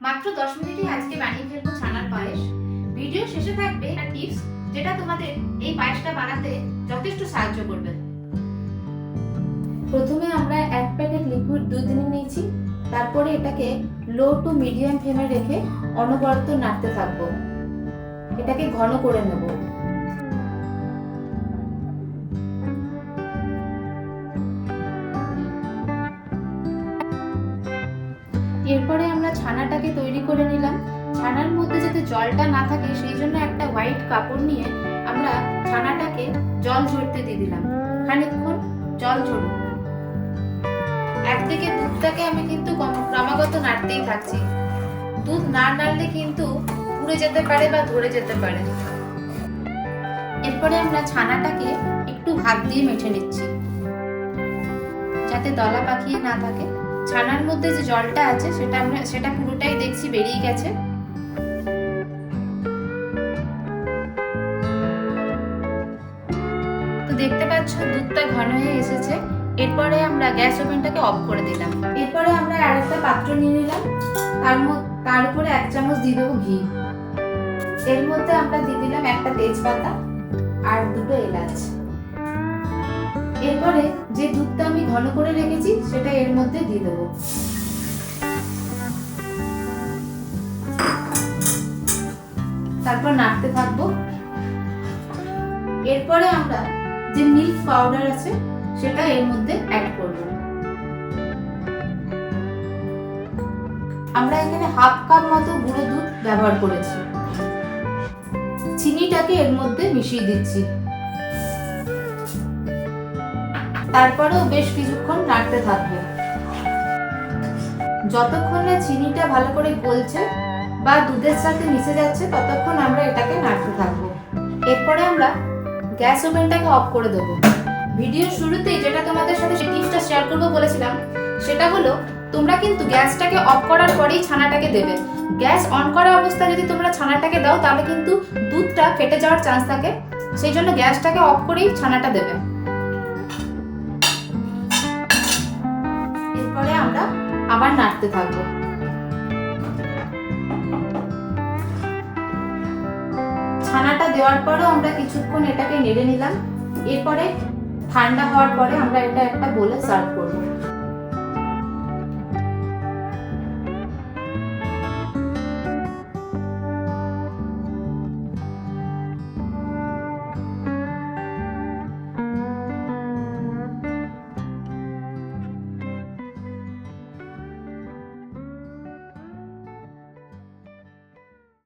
মাত্র দশ মিনিটে আজকে বানিয়ে ফেলব ছানার পায়েস। ভিডিও শেষে থাকবে একটা টিপস, যেটা তোমাদের এই পায়েসটা বানাতে যথেষ্ট সাহায্য করবে। প্রথমে আমরা এক প্যাকেট লিকুইড দুধ নিয়ে নিয়েছি, তারপরে এটাকে লো টু মিডিয়াম ফ্লেমে রেখে অনবরত নাড়তে থাকব। এটাকে ঘন করে নেব। এরপরে আমরা ছানাটাকে তৈরি করে নিলাম। ছানার মধ্যে যাতে জলটা না থাকে, সেই জন্য একটা হোয়াইট কাপড় নিয়ে আমরা ছানাটাকে জল ঝরতে দিয়ে দিলাম। খানিকক্ষণ জল ঝরুক। একদিকে দুধটাকে আমি কিন্তু ক্রমাগত নাড়তেই থাকছি। দুধ না নাড়লে কিন্তু পুড়ে যেতে পারে বা ধরে যেতে পারে। এরপরে আমরা ছানাটাকে একটু হাত দিয়ে মেখে নিচ্ছি। যাতে দলা পাকিয়ে না থাকে। ছানার মধ্যে যে জলটা আছে, সেটা আমরা, সেটা পুরোটাই দেখছি, বেরিয়ে গেছে। তো দেখতে পাচ্ছ, দুধটা ঘন হয়ে এসেছে। এরপরে আমরা গ্যাস ওভেনটাকে অফ করে দিলাম। এরপরে আমরা আরেকটা পাত্র নিয়ে নিলাম। তার তার উপরে এক চামচ দিয়ে দেবো ঘি। এর মধ্যে আমরা দিয়ে দিলাম একটা তেজপাতা আর দুটো এলাচ। এরপরে যে দুধটা আমি ঘন করে রেখেছি, সেটা এর মধ্যে দিয়ে দেবো। তারপর নাড়তে থাকব। এরপরে আমরা যে মিল্ক পাউডার আছে, সেটা এর মধ্যে অ্যাড করব। আমরা এখানে হাফ কাপ মতো গুঁড়ো দুধ ব্যবহার করেছি। চিনিটাকে এর মধ্যে মিশিয়ে দিচ্ছি। তারপরেও বেশ কিছুক্ষণ নাড়তে থাকবে। যতক্ষণ না চিনিটা ভালো করে গলছে বা দুধের সাথে মিশে যাচ্ছে, ততক্ষণ আমরা এটাকে নাড়তে থাকব। এরপরে আমরা গ্যাস ওভেনটাকে অফ করে দেবো। ভিডিওর শুরুতেই যেটা তোমাদের সাথে সেই টিপসটা শেয়ার করব বলেছিলাম, সেটা হলো, তোমরা কিন্তু গ্যাসটাকে অফ করার পরেই ছানাটাকে দেবে। গ্যাস অন করা অবস্থায় যদি তোমরা ছানাটাকে দাও, তাহলে কিন্তু দুধটা ফেটে যাওয়ার চান্স থাকে। সেই জন্য গ্যাসটাকে অফ করেই ছানাটা দেবে। আবার নাড়তে থাকব। ছানাটা দেওয়ার পরেও আমরা কিছুক্ষণ এটাকে নেড়ে নিলাম। এরপরে ঠান্ডা হওয়ার পরে আমরা এটা একটা বলে সার্ভ করব।